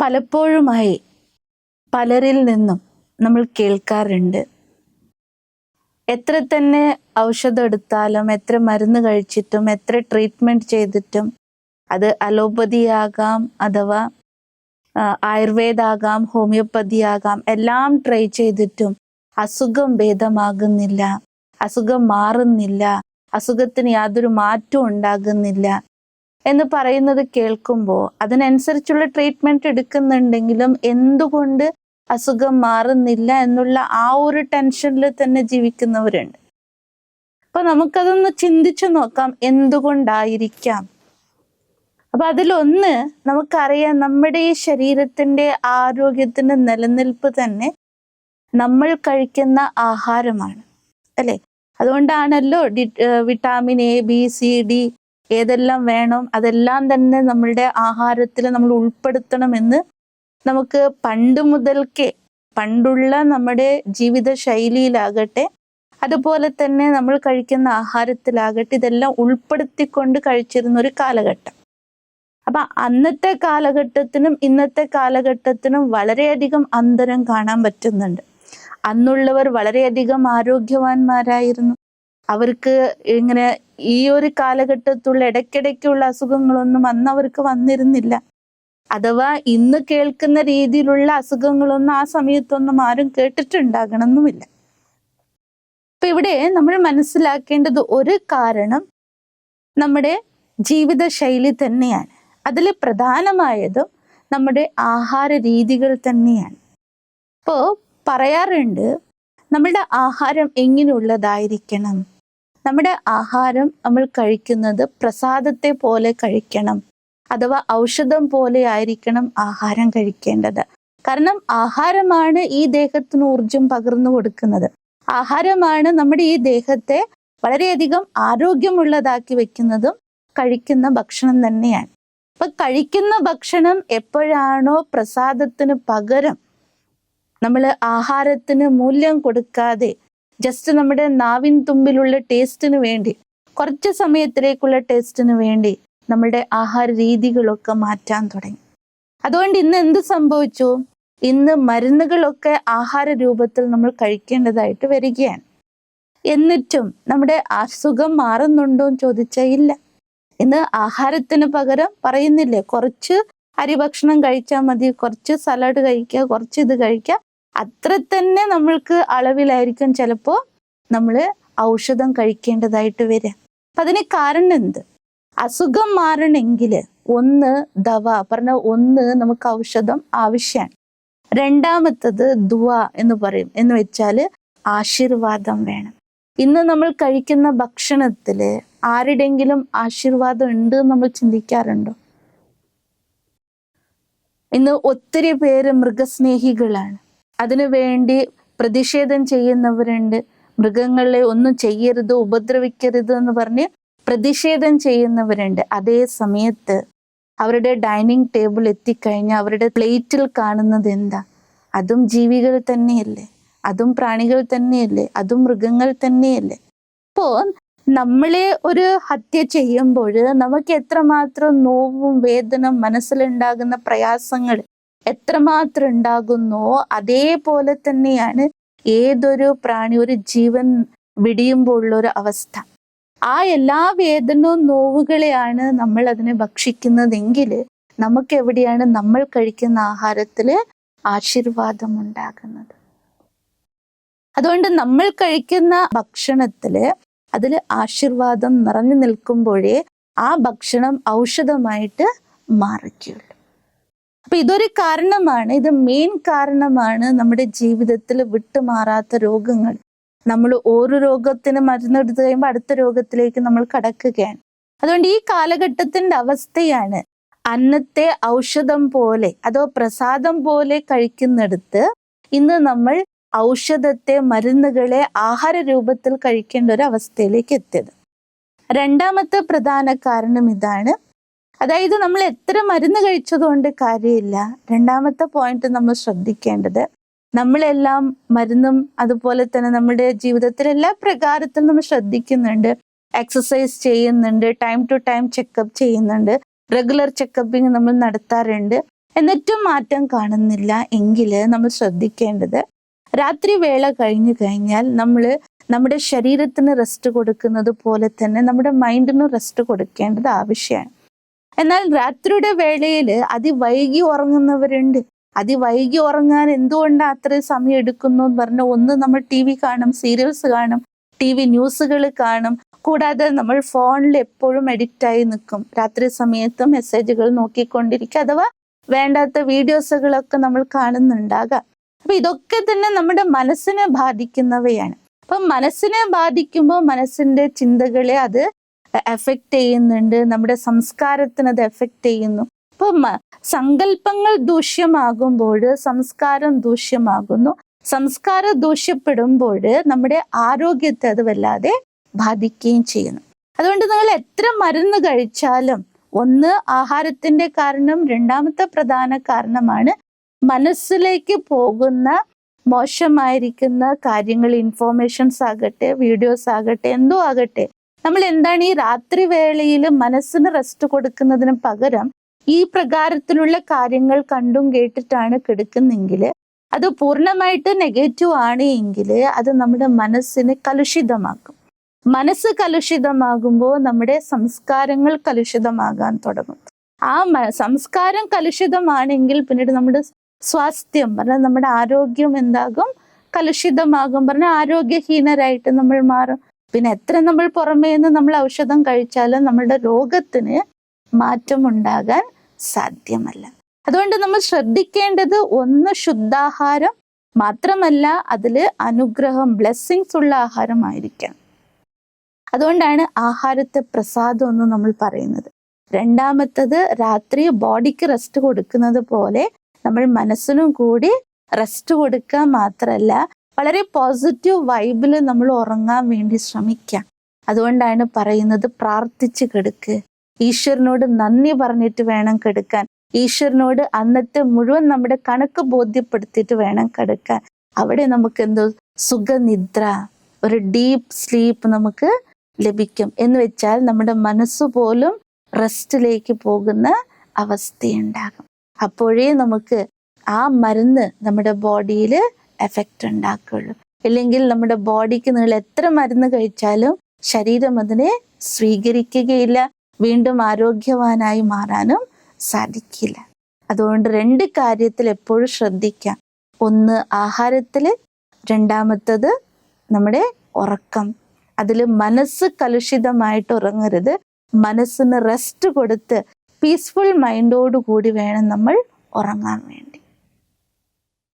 പലപ്പോഴുമായി പലരിൽ നിന്നും നമ്മൾ കേൾക്കാറുണ്ട്. എത്ര തന്നെ ഔഷധം എടുത്താലും എത്ര മരുന്ന് കഴിച്ചിട്ടും എത്ര ട്രീറ്റ്മെന്റ് ചെയ്തിട്ടും അത് അലോപ്പതി ആകാം അഥവാ ആയുർവേദാകാം ഹോമിയോപ്പതി ആകാം എല്ലാം ട്രൈ ചെയ്തിട്ടും അസുഖം ഭേദമാകുന്നില്ല അസുഖം മാറുന്നില്ല അസുഖത്തിന് യാതൊരു മാറ്റവും ഉണ്ടാകുന്നില്ല. എന്ന് പറയുന്നത് കേൾക്കുമ്പോൾ അതിനനുസരിച്ചുള്ള ട്രീറ്റ്മെന്റ് എടുക്കുന്നുണ്ടെങ്കിലും എന്തുകൊണ്ട് അസുഖം മാറുന്നില്ല എന്നുള്ള ആ ഒരു ടെൻഷനിൽ തന്നെ ജീവിക്കുന്നവരുണ്ട്. അപ്പൊ നമുക്കതൊന്ന് ചിന്തിച്ചു നോക്കാം എന്തുകൊണ്ടായിരിക്കാം. അപ്പൊ അതിലൊന്ന് നമുക്കറിയാം നമ്മുടെ ഈ ശരീരത്തിന്റെ ആരോഗ്യത്തിന്റെ നിലനിൽപ്പ് തന്നെ നമ്മൾ കഴിക്കുന്ന ആഹാരമാണ്. അല്ലെ? അതുകൊണ്ടാണല്ലോ vitamin A B C D ഏതെല്ലാം വേണം അതെല്ലാം തന്നെ നമ്മളുടെ ആഹാരത്തിൽ നമ്മൾ ഉൾപ്പെടുത്തണമെന്ന് നമുക്ക് പണ്ട് മുതൽക്കേ പണ്ടുള്ള നമ്മുടെ ജീവിത ശൈലിയിലാകട്ടെ അതുപോലെ തന്നെ നമ്മൾ കഴിക്കുന്ന ആഹാരത്തിലാകട്ടെ ഇതെല്ലാം ഉൾപ്പെടുത്തിക്കൊണ്ട് കഴിച്ചിരുന്ന ഒരു കാലഘട്ടം. അപ്പൊ അന്നത്തെ കാലഘട്ടത്തിനും ഇന്നത്തെ കാലഘട്ടത്തിനും വളരെയധികം അന്തരം കാണാൻ പറ്റുന്നുണ്ട്. അന്നുള്ളവർ വളരെയധികം ആരോഗ്യവാന്മാരായിരുന്നു. അവർക്ക് ഇങ്ങനെ ഈ ഒരു കാലഘട്ടത്തുള്ള ഇടയ്ക്കിടയ്ക്കുള്ള അസുഖങ്ങളൊന്നും അന്ന് അവർക്ക് വന്നിരുന്നില്ല. അഥവാ ഇന്ന് കേൾക്കുന്ന രീതിയിലുള്ള അസുഖങ്ങളൊന്നും ആ സമയത്തൊന്നും ആരും കേട്ടിട്ടുണ്ടാകണമെന്നുമില്ല അപ്പൊ ഇവിടെ നമ്മൾ മനസ്സിലാക്കേണ്ടത് ഒരു കാരണം നമ്മുടെ ജീവിതശൈലി തന്നെയാണ്. അതിൽ പ്രധാനമായതും നമ്മുടെ ആഹാര രീതികൾ തന്നെയാണ്. ഇപ്പോ പറയാറുണ്ട് നമ്മളുടെ ആഹാരം എങ്ങനെയുള്ളതായിരിക്കണം? നമ്മുടെ ആഹാരം നമ്മൾ കഴിക്കുന്നത് പ്രസാദത്തെ പോലെ കഴിക്കണം. അഥവാ ഔഷധം പോലെ ആയിരിക്കണം ആഹാരം കഴിക്കേണ്ടത്. കാരണം ആഹാരമാണ് ഈ ദേഹത്തിന് ഊർജം പകർന്നു കൊടുക്കുന്നത്. ആഹാരമാണ് നമ്മുടെ ഈ ദേഹത്തെ വളരെയധികം ആരോഗ്യമുള്ളതാക്കി വെക്കുന്നതും കഴിക്കുന്ന ഭക്ഷണം തന്നെയാണ്. അപ്പൊ കഴിക്കുന്ന ഭക്ഷണം എപ്പോഴാണോ പ്രസാദത്തിന് പകരം നമ്മൾ ആഹാരത്തിന് മൂല്യം കൊടുക്കാതെ ജസ്റ്റ് നമ്മുടെ നാവിൻ തുമ്പിലുള്ള ടേസ്റ്റിന് വേണ്ടി കുറച്ച് സമയത്തിലേക്കുള്ള ടേസ്റ്റിന് വേണ്ടി നമ്മുടെ ആഹാര രീതികളൊക്കെ മാറ്റാൻ തുടങ്ങി. അതുകൊണ്ട് ഇന്ന് എന്ത് സംഭവിച്ചു? ഇന്ന് മരുന്നുകളൊക്കെ ആഹാര രൂപത്തിൽ നമ്മൾ കഴിക്കേണ്ടതായിട്ട് വരികയാണ്. എന്നിട്ടും നമ്മുടെ അസുഖം മാറുന്നുണ്ടോ എന്ന് ചോദിച്ചാൽ ഇല്ല. ഇന്ന് ആഹാരത്തിന് പകരം പറയുന്നില്ലേ കുറച്ച് അരി ഭക്ഷണം കഴിച്ചാൽ മതി കുറച്ച് സലാഡ് കഴിക്കുക കുറച്ച് ഇത് കഴിക്കുക. അത്ര തന്നെ നമ്മൾക്ക് അളവിലായിരിക്കും ചിലപ്പോൾ നമ്മൾ ഔഷധം കഴിക്കേണ്ടതായിട്ട് വരിക അപ്പൊ അതിന് കാരണം എന്ത് അസുഖം മാറണമെങ്കിൽ ഒന്ന് ദവ പറഞ്ഞ ഒന്ന് നമുക്ക് ഔഷധം ആവശ്യമാണ് രണ്ടാമത്തത് ദുവ എന്ന് പറയും. എന്ന് വെച്ചാൽ ആശീർവാദം വേണം. ഇന്ന് നമ്മൾ കഴിക്കുന്ന ഭക്ഷണത്തിൽ ആരുടെങ്കിലും ആശീർവാദം ഉണ്ട് നമ്മൾ ചിന്തിക്കാറുണ്ടോ? ഇന്ന് ഒത്തിരി പേര് മൃഗസ്നേഹികളാണ്. അതിനു വേണ്ടി പ്രതിഷേധം ചെയ്യുന്നവരുണ്ട്. മൃഗങ്ങളെ ഒന്നും ചെയ്യരുത് ഉപദ്രവിക്കരുത് എന്ന് പറഞ്ഞ് പ്രതിഷേധം ചെയ്യുന്നവരുണ്ട്. അതേ സമയത്ത് അവരുടെ ഡൈനിങ് ടേബിൾ എത്തിക്കഴിഞ്ഞാൽ അവരുടെ പ്ലേറ്റിൽ കാണുന്നത് എന്താ? അതും ജീവികൾ തന്നെയല്ലേ? അതും പ്രാണികൾ തന്നെയല്ലേ? അതും മൃഗങ്ങൾ തന്നെയല്ലേ? അപ്പോ നമ്മളെ ഒരു ഹത്യ ചെയ്യുമ്പോൾ നമുക്ക് എത്രമാത്രം നോവും വേദന മനസ്സിലുണ്ടാകുന്ന പ്രയാസങ്ങൾ എത്രമാത്രം ഉണ്ടാകുന്നോ അതേപോലെ തന്നെയാണ് ഏതൊരു പ്രാണി ഒരു ജീവൻ വിടിയുമ്പോഴുള്ള ഒരു അവസ്ഥ. ആ എല്ലാ വേദനവും നോവുകളെയാണ് നമ്മൾ അതിനെ ഭക്ഷിക്കുന്നതെങ്കിൽ നമുക്ക് എവിടെയാണ് നമ്മൾ കഴിക്കുന്ന ആഹാരത്തിൽ ആശീർവാദം ഉണ്ടാകുന്നത്. അതുകൊണ്ട് നമ്മൾ കഴിക്കുന്ന ഭക്ഷണത്തിൽ അതിൽ ആശീർവാദം നിറഞ്ഞു നിൽക്കുമ്പോഴേ ആ ഭക്ഷണം ഔഷധമായിട്ട് മാറിക്കുള്ളൂ അപ്പൊ ഇതൊരു കാരണമാണ്. ഇത് മെയിൻ കാരണമാണ് നമ്മുടെ ജീവിതത്തിൽ വിട്ടുമാറാത്ത രോഗങ്ങൾ. നമ്മൾ ഓരോ രോഗത്തിന് മരുന്നെടുത്ത് കഴിയുമ്പോൾ അടുത്ത രോഗത്തിലേക്ക് നമ്മൾ കടക്കുകയാണ്. അതുകൊണ്ട് ഈ കാലഘട്ടത്തിന്റെ അവസ്ഥയാണ് അന്നത്തെ ഔഷധം പോലെ അതോ പ്രസാദം പോലെ കഴിക്കുന്നിടത്ത് ഇന്ന് നമ്മൾ ഔഷധത്തെ മരുന്നുകളെ ആഹാര രൂപത്തിൽ കഴിക്കേണ്ട ഒരു അവസ്ഥയിലേക്ക് എത്തിയത്. രണ്ടാമത്തെ പ്രധാന കാരണം ഇതാണ് അതായത് നമ്മൾ എത്ര മരുന്ന് കഴിച്ചതുകൊണ്ട് കാര്യമില്ല. രണ്ടാമത്തെ പോയിന്റ് നമ്മൾ ശ്രദ്ധിക്കേണ്ടത് നമ്മളെല്ലാം മരുന്നും അതുപോലെ തന്നെ നമ്മുടെ ജീവിതത്തിൽ എല്ലാ പ്രകാരത്തിലും നമ്മൾ ശ്രദ്ധിക്കുന്നുണ്ട്. എക്സസൈസ് ചെയ്യുന്നുണ്ട് ടൈം ടു ടൈം ചെക്കപ്പ് ചെയ്യുന്നുണ്ട്. റെഗുലർ ചെക്കപ്പിംഗ് നമ്മൾ നടത്താറുണ്ട്. എന്നിട്ടും മാറ്റം കാണുന്നില്ല എങ്കിൽ നമ്മൾ ശ്രദ്ധിക്കേണ്ടത് രാത്രി വേള കഴിഞ്ഞു കഴിഞ്ഞാൽ നമ്മൾ നമ്മുടെ ശരീരത്തിന് റെസ്റ്റ് കൊടുക്കുന്നത് പോലെ തന്നെ നമ്മുടെ മൈൻഡിനും റെസ്റ്റ് കൊടുക്കേണ്ടത് ആവശ്യമാണ്. എന്നാൽ രാത്രിയുടെ വേളയിൽ അതിവൈകി ഉറങ്ങുന്നവരുണ്ട്. അതിവൈകി ഉറങ്ങാൻ എന്തുകൊണ്ടാണ് അത്രയും സമയം എടുക്കുന്നു എന്ന് പറഞ്ഞാൽ ഒന്ന് നമ്മൾ ടി വി കാണും സീരിയൽസ് കാണും ടി വി ന്യൂസുകൾ കാണും. കൂടാതെ നമ്മൾ ഫോണിൽ എപ്പോഴും അഡിക്റ്റ് ആയി നിൽക്കും. രാത്രി സമയത്ത് മെസ്സേജുകൾ നോക്കിക്കൊണ്ടിരിക്കുക അഥവാ വേണ്ടാത്ത വീഡിയോസുകളൊക്കെ നമ്മൾ കാണുന്നുണ്ടാകാം. അപ്പൊ ഇതൊക്കെ തന്നെ നമ്മുടെ മനസ്സിനെ ബാധിക്കുന്നവയാണ്. അപ്പൊ മനസ്സിനെ ബാധിക്കുമ്പോൾ മനസ്സിന്റെ ചിന്തകളെ അത് എഫക്റ്റ് ചെയ്യുന്നുണ്ട്. നമ്മുടെ സംസ്കാരത്തിന് അത് എഫക്റ്റ് ചെയ്യുന്നു. അപ്പൊ സങ്കല്പങ്ങൾ ദൂഷ്യമാകുമ്പോൾ സംസ്കാരം ദൂഷ്യമാകുന്നു. സംസ്കാരം ദൂഷ്യപ്പെടുമ്പോൾ നമ്മുടെ ആരോഗ്യത്തെ അത് വല്ലാതെ ബാധിക്കുകയും ചെയ്യുന്നു. അതുകൊണ്ട് നിങ്ങൾ എത്ര മരുന്ന് കഴിച്ചാലും ഒന്ന് ആഹാരത്തിന്റെ കാരണം രണ്ടാമത്തെ പ്രധാന കാരണമാണ് മനസ്സിലേക്ക് പോകുന്ന മോശമായിരിക്കുന്ന കാര്യങ്ങൾ ഇൻഫോർമേഷൻസ് ആകട്ടെ വീഡിയോസ് ആകട്ടെ എന്തോ ആകട്ടെ നമ്മൾ എന്താണ് ഈ രാത്രി വേളയിൽ മനസ്സിന് റെസ്റ്റ് കൊടുക്കുന്നതിന് പകരം ഈ പ്രകാരത്തിലുള്ള കാര്യങ്ങൾ കണ്ടും കേട്ടിട്ടാണ് കിടക്കുന്നെങ്കിൽ അത് പൂർണമായിട്ട് നെഗറ്റീവ് ആണ് എങ്കിൽ അത് നമ്മുടെ മനസ്സിനെ കലുഷിതമാക്കും. മനസ്സ് കലുഷിതമാകുമ്പോൾ നമ്മുടെ സംസ്കാരങ്ങൾ കലുഷിതമാകാൻ തുടങ്ങും. ആ സംസ്കാരം കലുഷിതമാണെങ്കിൽ പിന്നീട് നമ്മുടെ സ്വാസ്ഥ്യം പറഞ്ഞാൽ നമ്മുടെ ആരോഗ്യം എന്താകും? കലുഷിതമാകും. പറഞ്ഞാൽ ആരോഗ്യഹീനരായിട്ട് നമ്മൾ മാറും. പിന്നെ എത്ര നമ്മൾ പുറമേ നിന്ന് നമ്മൾ ഔഷധം കഴിച്ചാലും നമ്മളുടെ രോഗത്തിന് മാറ്റം ഉണ്ടാകാൻ സാധ്യമല്ല. അതുകൊണ്ട് നമ്മൾ ശ്രദ്ധിക്കേണ്ടത് ഒന്ന് ശുദ്ധാഹാരം മാത്രമല്ല അതിൽ അനുഗ്രഹം ബ്ലെസ്സിങ്സ് ഉള്ള ആഹാരമായിരിക്കണം അതുകൊണ്ടാണ് ആഹാരത്തെ പ്രസാദം എന്ന് നമ്മൾ പറയുന്നത്. രണ്ടാമത്തത് രാത്രി ബോഡിക്ക് റെസ്റ്റ് കൊടുക്കുന്നത് പോലെ നമ്മൾ മനസ്സിനും കൂടി റെസ്റ്റ് കൊടുക്കുക മാത്രമല്ല വളരെ പോസിറ്റീവ് വൈബിൽ നമ്മൾ ഉറങ്ങാൻ വേണ്ടി ശ്രമിക്കാം. അതുകൊണ്ടാണ് പറയുന്നത് പ്രാർത്ഥിച്ച് കെടുക്ക്. ഈശ്വരനോട് നന്ദി പറഞ്ഞിട്ട് വേണം കെടുക്കാൻ. ഈശ്വരനോട് അന്നത്തെ മുഴുവൻ നമ്മുടെ കണക്ക് ബോധ്യപ്പെടുത്തിയിട്ട് വേണം കെടുക്കാൻ. അവിടെ നമുക്ക് എന്തോ സുഖനിദ്ര ഒരു ഡീപ്പ് സ്ലീപ്പ് നമുക്ക് ലഭിക്കും. എന്ന് വെച്ചാൽ നമ്മുടെ മനസ്സ് പോലും റെസ്റ്റിലേക്ക് പോകുന്ന അവസ്ഥയുണ്ടാകും. അപ്പോഴേ നമുക്ക് ആ മരുന്ന് നമ്മുടെ ബോഡിയിൽ എഫക്റ്റ് ഉണ്ടാക്കുള്ളൂ ഇല്ലെങ്കിൽ നമ്മുടെ ബോഡിക്ക് നിങ്ങൾ എത്ര മരുന്ന് കഴിച്ചാലും ശരീരം അതിനെ സ്വീകരിക്കുകയില്ല വീണ്ടും ആരോഗ്യവാനായി മാറാനും സാധിക്കില്ല. അതുകൊണ്ട് രണ്ട് കാര്യത്തിൽ എപ്പോഴും ശ്രദ്ധിക്കാം. ഒന്ന് ആഹാരത്തിൽ. രണ്ടാമത്തത് നമ്മുടെ ഉറക്കം. അതിൽ മനസ്സ് കലുഷിതമായിട്ട് ഉറങ്ങരുത്. മനസ്സിന് റെസ്റ്റ് കൊടുത്ത് പീസ്ഫുൾ മൈൻഡോടു കൂടി വേണം നമ്മൾ ഉറങ്ങാൻ വേണ്ടി.